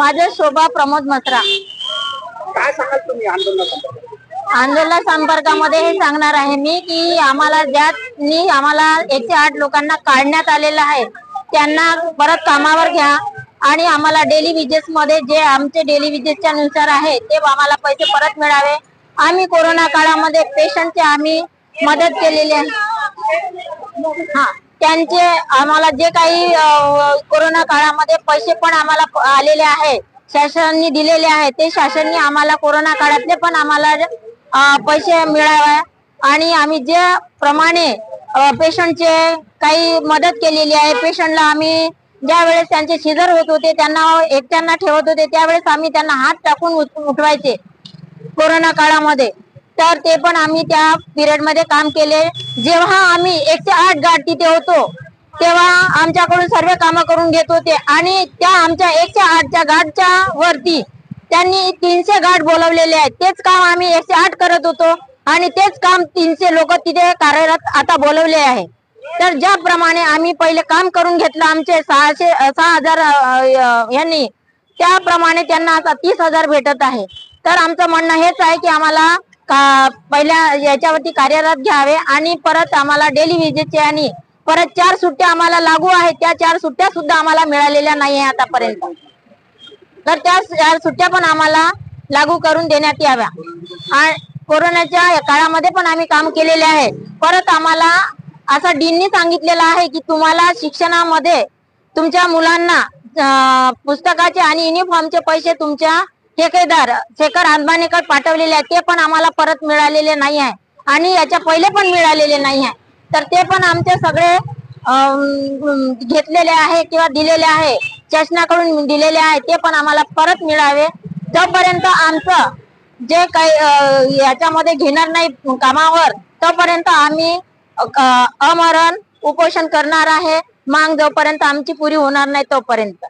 माझं शोभा प्रमोद मसरा काय सांगाल तुम्ही आंदोलनासंदर्भात आंदोलन संपर्कामध्ये हे सांगणार आहे मी की आम्हाला ज्यांनी आम्हाला एकशे आठ लोकांना काढण्यात आलेलं आहे त्यांना परत कामावर घ्या आणि आम्हाला डेली विजेस मध्ये जे आमचे डेली विजेसच्या नुसार आहे ते आम्हाला पैसे परत मिळावे. आम्ही कोरोना काळामध्ये पेशंटचे आम्ही मदत केलेली आहे. हा. त्यांचे आम्हाला जे काही कोरोना काळामध्ये पैसे पण आम्हाला प- आलेले आहे शासनाने दिलेले आहे ते शासनाने आम्हाला कोरोना काळातले पण आम्हाला पैसे मिळावे. आणि आम्ही जे प्रमाणे पेशंटचे काही मदत केलेली आहे पेशंटला आम्ही ज्या वेळेस त्यांचे शिजर होत होते त्यांना एकट्यांना ठेवत होते त्यावेळेस आम्ही त्यांना हात टाकून उठवायचे. कोरोना काळामध्ये. तर ते पण आम्ही त्या पिरियडमध्ये काम केले. जेव्हा आम्ही एकशे आठ गाठ तिथे होतो तेव्हा आमच्याकडून सर्व कामं करून घेत होते. आणि त्या आमच्या एकशे आठच्या गाठच्या वरती त्यांनी तीनशे गाठ बोलवलेले आहेत. तेच काम आम्ही एकशे आठ करत होतो आणि तेच काम तीनशे लोक तिथे कार्यरत आता बोलवले आहे. तर ज्याप्रमाणे आम्ही पहिले काम करून घेतलं आमचे सहाशे सहा हजार यांनी त्याप्रमाणे त्यांना आता तीस हजार भेटत आहे. तर आमचं म्हणणं हेच आहे की आम्हाला का पहिल्या याच्यावरती कार्यरत घ्यावे आणि परत आम्हाला डेली विजेचे आणि परत चार सुट्ट्या आम्हाला लागू आहेत. त्या चार सुट्ट्या सुद्धा आम्हाला मिळालेल्या नाही आहे आतापर्यंत. तर त्या चार सुट्ट्या पण आम्हाला लागू करून देण्यात याव्या. आणि कोरोनाच्या काळामध्ये पण आम्ही काम केलेले आहे. परत आम्हाला असा डीननी सांगितलेलं आहे की तुम्हाला शिक्षणामध्ये तुमच्या मुलांना पुस्तकाचे आणि युनिफॉर्मचे पैसे तुमच्या ठेकेदार शेखर अंबानीकडे पाठवलेले आहेत ते पण आम्हाला परत मिळालेले नाही आहे. आणि याच्या पहिले पण मिळालेले नाही आहे. तर ते पण आमचे सगळे घेतलेले आहे किंवा दिलेले आहे. शासनाकडून दिलेले आहे ते पण आम्हाला परत मिळावे. जोपर्यंत आमचं जे काही याच्यामध्ये घेणार नाही कामावर तोपर्यंत आम्ही अमरण उपोषण करणार आहे. मांग जोपर्यंत आमची पुरी होणार नाही तोपर्यंत.